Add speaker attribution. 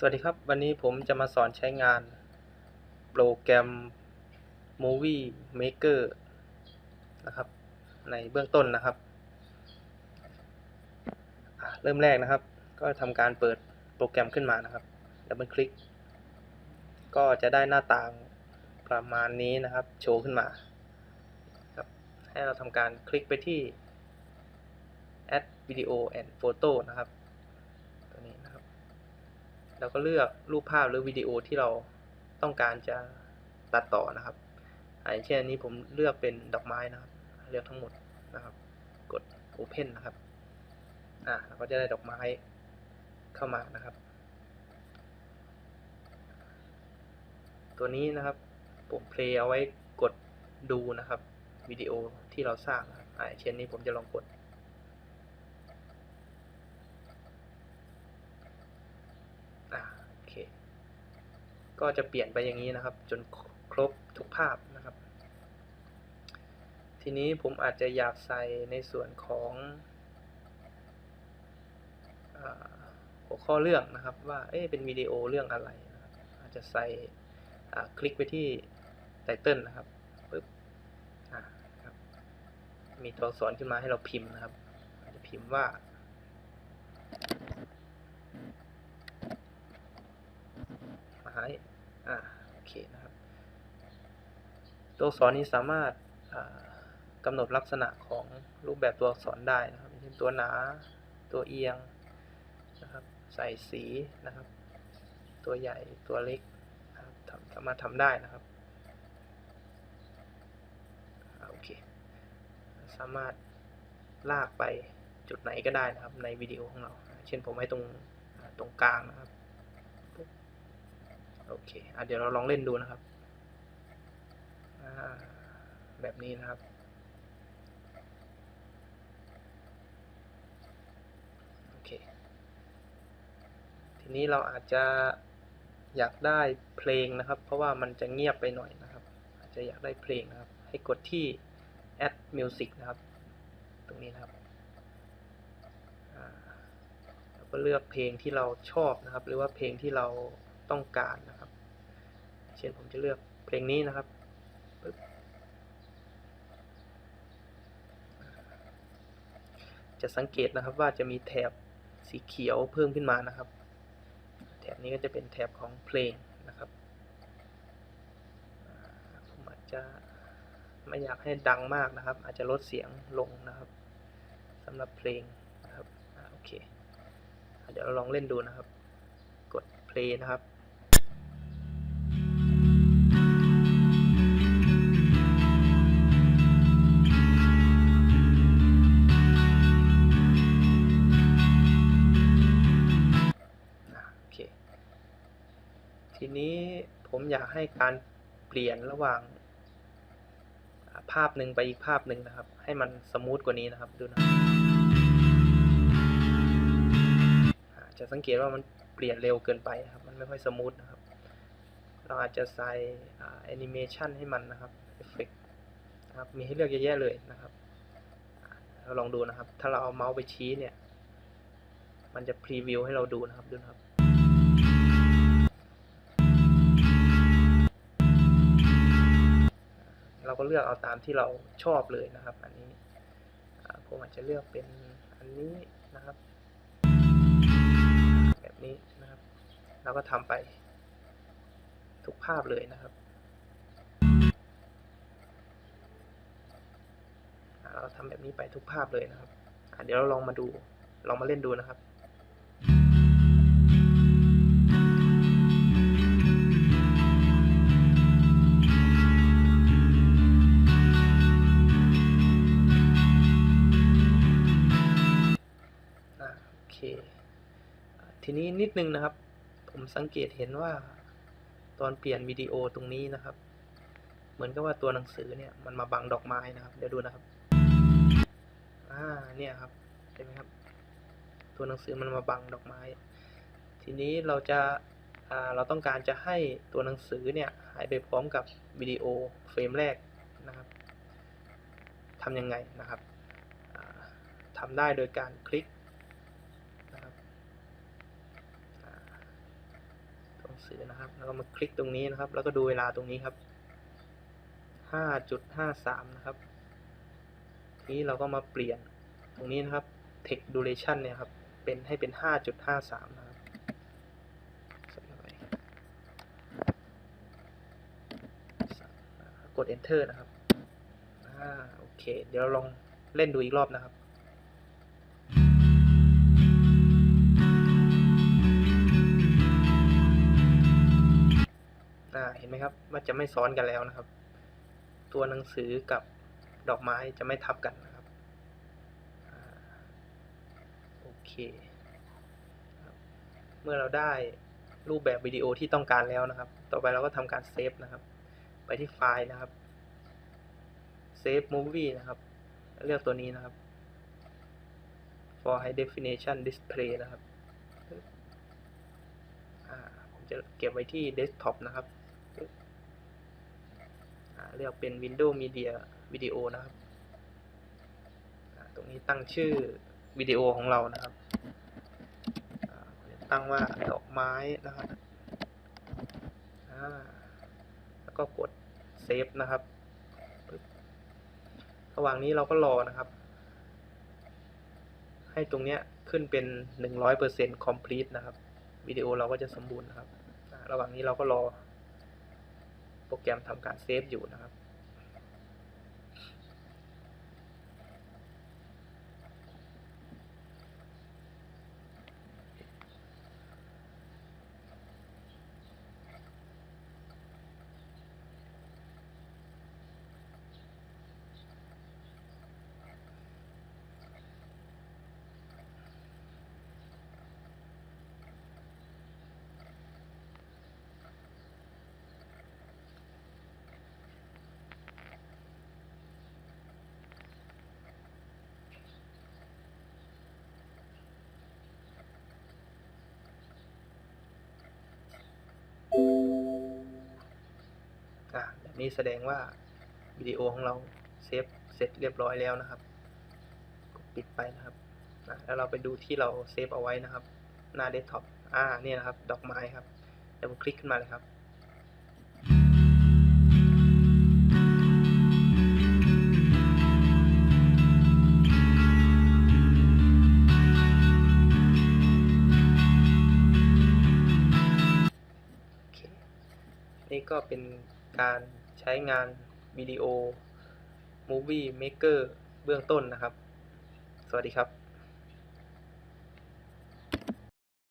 Speaker 1: สวัสดีครับ วันนี้ผมจะมาสอนใช้งาน โปรแกรม Movie Maker นะครับ ในเบื้องต้นนะครับ เริ่มแรกนะครับ ก็ทำการเปิดโปรแกรมขึ้นมานะครับดับเบิลคลิก ก็จะได้หน้าต่างประมาณนี้นะครับ โชว์ขึ้นมาครับให้เราทำการคลิกไปที่ Add Video and Photo นะครับ เราก็เลือกรูปภาพหรือวิดีโอที่เราต้องการจะตัดต่อนะครับอย่างเช่นอันนี้ผมเลือกเป็นดอกไม้นะครับ เลือกทั้งหมดนะครับ กด Open นะครับอ่าเราก็จะได้ดอกไม้เข้ามานะครับ ตัวนี้นะครับผมเพลย์เอาไว้กดดูนะครับวิดีโอที่เราสร้างอ่าอย่างเช่นนี้ผมจะลองกด อ่าโอเค ก็จะเปลี่ยนไปอย่างนี้นะครับ จนครบทุกภาพนะครับ ทีนี้ผมอาจจะอยากใส่ในส่วนของอหัวข้อเรื่องนะครับว่าเอ๊ะเป็นวิดีโอเรื่องอะไรนะครับอาจจะใส่คลิกไปที่ไตเติลนะครับปึ๊บมีตัวอักษรขึ้นมาให้เราพิมพ์นะครับจะพิมพ์ว่าไม้ อ่าโอเคนะครับ ตัวอักษรนี้สามารถกำหนดลักษณะของรูปแบบตัวอักษรได้นะครับเช่นตัวหนา ตัวเอียงนะครับ ใส่สีนะครับ ตัวใหญ่ตัวเล็กทำสามารถทำได้นะครับโอเค สามารถลากไปจุดไหนก็ได้นะครับในวิดีโอของเรา เช่นผมให้ตรงตรงกลางนะ โอเคอเดี๋ยวเราลองเล่นดูนะครับ แบบนี้นะครับ โอเค ทีนี้เราอาจจะอยากได้เพลงนะครับ เพราะว่ามันจะเงียบไปหน่อยนะครับ อาจจะอยากได้เพลงนะครับ ให้กดที่ add music นะครับ ตรงนี้นะครับอ่าเราก็เลือกเพลงที่เราชอบนะครับ หรือว่าเพลงที่เราต้องการนะครับ เช่นผมจะเลือกเพลงนี้นะครับจะสังเกตนะครับว่าจะมีแถบสีเขียวเพิ่มขึ้นมานะครับ แถบนี้ก็จะเป็นแถบของเพลงนะครับผมอาจจะไม่อยากให้ดังมากนะครับ อาจจะลดเสียงลงนะครับสำหรับเพลงนะครับอโอเคเดี๋ยวเราลองเล่นดูนะครับ กด play นะครับ ทีนี้ผมอยากให้การเปลี่ยนระหว่างภาพหนึ่งไปอีกภาพหนึ่งนะครับ ให้มันสมูทกว่านี้นะครับดูนะจะสังเกตว่ามันเปลี่ยนเร็วเกินไปนะครับ มันไม่ค่อยสมูทนะครับ เราอาจจะใส่แอนิเมชันให้มันนะครับเอฟเฟกนะครับ มีให้เลือกเยอะแยะเลยนะครับ เราลองดูนะครับ ถ้าเราเอาเมาส์ไปชี้เนี่ย มันจะพรีวิวให้เราดูนะครับ ดูนะครับ เราก็เลือกเอาตามที่เราชอบเลยนะครับ อันนี้ผมอาจจะเลือกเป็นอันนี้นะครับ แบบนี้นะครับเราก็ทำไปทุกภาพเลยนะครับเราทำแบบนี้ไปทุกภาพเลยนะครับเดี๋ยวเราลองมาดูลองมาเล่นดูนะครับ นิดนึงนะครับ ผมสังเกตเห็นว่าตอนเปลี่ยนวิดีโอตรงนี้นะครับ เหมือนกับว่าตัวหนังสือเนี่ยมันมาบังดอกไม้นะครับ เดี๋ยวดูนะครับ อ่า เนี่ยครับเห็นไหมครับ ตัวหนังสือมันมาบังดอกไม้ ทีนี้เราจะเราต้องการจะให้ตัวหนังสือเนี่ยหายไปพร้อมกับวิดีโอเฟรมแรกนะครับทำยังไงนะครับทำได้โดยการคลิกนะครับอ่า สือนะครับ แล้วก็มาคลิกตรงนี้นะครับ แล้วก็ดูเวลาตรงนี้ครับห้าจุดห้าสามนะครับทีนี้เราก็มาเปลี่ยนตรงนี้นะครับ text duration เนี่ยครับ เป็นให้เป็นห้าจุดห้าสามนะครับใส่เข้าไปกด enter นะครับ อ่า โอเค เดี๋ยวเราลองเล่นดูอีกรอบนะครับ เห็นไหมครับว่าจะไม่ซ้อนกันแล้วนะครับ ตัวหนังสือกับดอกไม้จะไม่ทับกันนะครับโอเค เมื่อเราได้รูปแบบวิดีโอที่ต้องการแล้วนะครับ ต่อไปเราก็ทำการเซฟนะครับ ไปที่ไฟล์นะครับ Save Movie นะครับ เลือกตัวนี้นะครับ for high definition display นะครับผมจะเก็บไว้ที่ desktop นะครับ เลือกเป็น Windows Media Video นะครับ ตรงนี้ตั้งชื่อวิดีโอของเรานะครับ ตั้งว่าดอกไม้นะครับแล้วก็กด Save นะครับ ระหว่างนี้เราก็รอนะครับ ให้ตรงเนี้ยขึ้นเป็น 100% complete นะครับ วิดีโอเราก็จะสมบูรณ์นะครับ ระหว่างนี้เราก็รอ โปรแกรมทำการเซฟอยู่นะครับ อะแบบนี้แสดงว่าวิดีโอของเราเซฟเสร็จเรียบร้อยแล้วนะครับ ปิดไปนะครับแล้วเราไปดูที่เราเซฟเอาไว้นะครับ หน้าเดสก์ท็อปอ่าเนี่ยนะครับ ดอกไม้ครับเดี๋ยวผมคลิกขึ้นมาเลยครับนี่ก็เป็น การใช้งานวิดีโอ Movie Maker เบื้องต้นนะครับ สวัสดีครับ